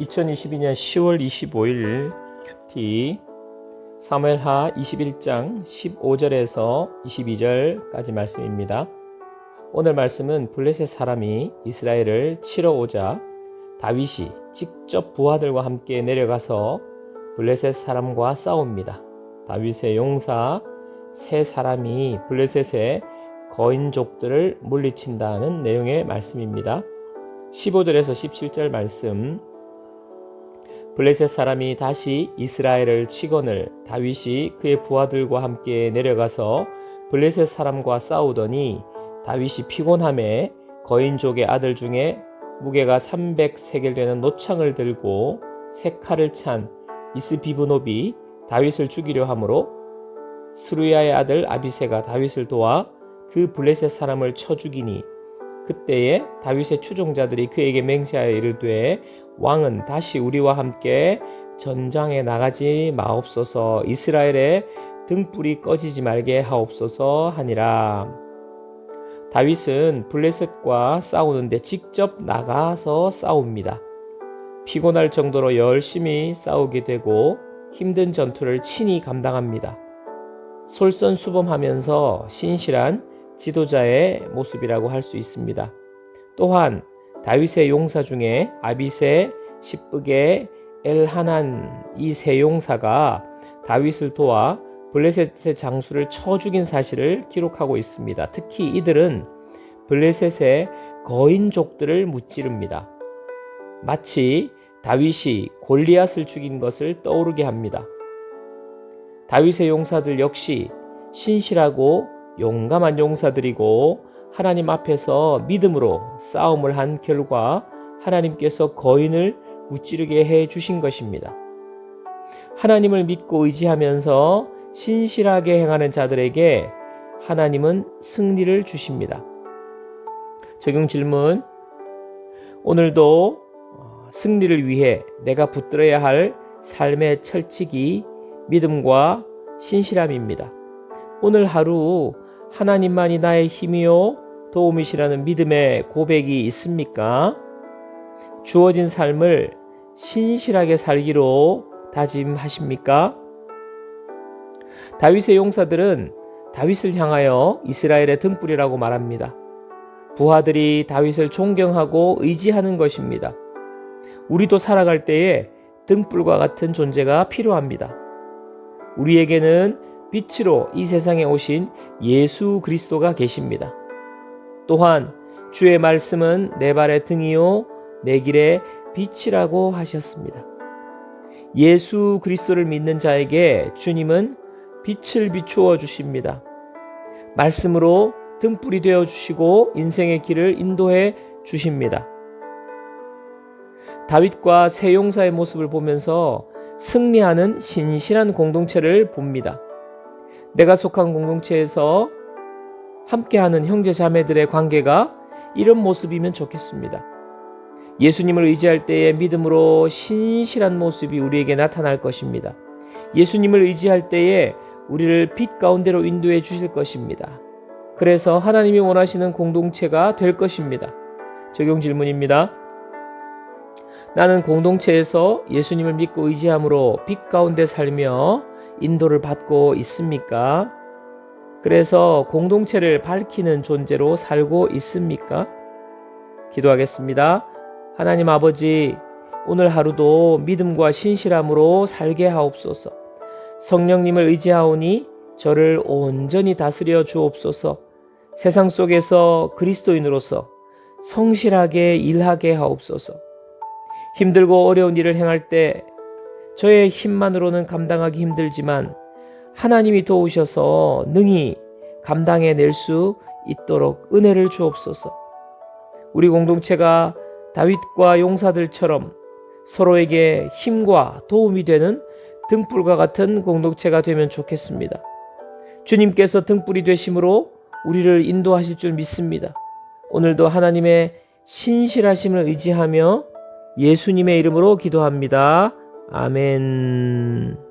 2022년 10월 25일 큐티 사무엘하 21장 15절에서 22절까지 말씀입니다. 오늘 말씀은 블레셋 사람이 이스라엘을 치러 오자 다윗이 직접 부하들과 함께 내려가서 블레셋 사람과 싸웁니다. 다윗의 용사 세 사람이 블레셋의 거인족들을 물리친다는 내용의 말씀입니다. 15절에서 17절 말씀 블레셋 사람이 다시 이스라엘을 치거늘 다윗이 그의 부하들과 함께 내려가서 블레셋 사람과 싸우더니 다윗이 피곤함에 거인족의 아들 중에 무게가 300세겔 되는 노창을 들고 세 칼을 찬 이스비브노비 다윗을 죽이려 하므로 스루야의 아들 아비세가 다윗을 도와 그 블레셋 사람을 쳐 죽이니 그때에 다윗의 추종자들이 그에게 맹세하여 이르되 왕은 다시 우리와 함께 전장에 나가지 마옵소서 이스라엘의 등불이 꺼지지 말게 하옵소서 하니라. 다윗은 블레셋과 싸우는데 직접 나가서 싸웁니다. 피곤할 정도로 열심히 싸우게 되고 힘든 전투를 친히 감당합니다. 솔선수범하면서 신실한 지도자의 모습이라고 할 수 있습니다. 또한 다윗의 용사 중에 아비세, 십브게, 엘하난 이 세 용사가 다윗을 도와 블레셋의 장수를 쳐 죽인 사실을 기록하고 있습니다. 특히 이들은 블레셋의 거인족들을 무찌릅니다. 마치 다윗이 골리앗을 죽인 것을 떠오르게 합니다. 다윗의 용사들 역시 신실하고 용감한 용사들이고 하나님 앞에서 믿음으로 싸움을 한 결과 하나님께서 거인을 무찌르게 해 주신 것입니다. 하나님을 믿고 의지하면서 신실하게 행하는 자들에게 하나님은 승리를 주십니다. 적용 질문. 오늘도 승리를 위해 내가 붙들어야 할 삶의 철칙이 믿음과 신실함입니다. 오늘 하루 하나님만이 나의 힘이요 도움이시라는 믿음의 고백이 있습니까? 주어진 삶을 신실하게 살기로 다짐하십니까? 다윗의 용사들은 다윗을 향하여 이스라엘의 등불이라고 말합니다. 부하들이 다윗을 존경하고 의지하는 것입니다. 우리도 살아갈 때에 등불과 같은 존재가 필요합니다. 우리에게는 빛으로 이 세상에 오신 예수 그리스도가 계십니다. 또한 주의 말씀은 내 발의 등이요 내 길의 빛이라고 하셨습니다. 예수 그리스도를 믿는 자에게 주님은 빛을 비추어 주십니다. 말씀으로 등불이 되어 주시고 인생의 길을 인도해 주십니다. 다윗과 세 용사의 모습을 보면서 승리하는 신실한 공동체를 봅니다. 내가 속한 공동체에서 함께하는 형제 자매들의 관계가 이런 모습이면 좋겠습니다. 예수님을 의지할 때의 믿음으로 신실한 모습이 우리에게 나타날 것입니다. 예수님을 의지할 때에 우리를 빛 가운데로 인도해 주실 것입니다. 그래서 하나님이 원하시는 공동체가 될 것입니다. 적용 질문입니다. 나는 공동체에서 예수님을 믿고 의지함으로 빛 가운데 살며 인도를 받고 있습니까? 그래서 공동체를 밝히는 존재로 살고 있습니까? 기도하겠습니다. 하나님 아버지, 오늘 하루도 믿음과 신실함으로 살게 하옵소서. 성령님을 의지하오니 저를 온전히 다스려 주옵소서. 세상 속에서 그리스도인으로서 성실하게 일하게 하옵소서. 힘들고 어려운 일을 행할 때 저의 힘만으로는 감당하기 힘들지만 하나님이 도우셔서 능히 감당해 낼 수 있도록 은혜를 주옵소서. 우리 공동체가 다윗과 용사들처럼 서로에게 힘과 도움이 되는 등불과 같은 공동체가 되면 좋겠습니다. 주님께서 등불이 되심으로 우리를 인도하실 줄 믿습니다. 오늘도 하나님의 신실하심을 의지하며 예수님의 이름으로 기도합니다. 아멘.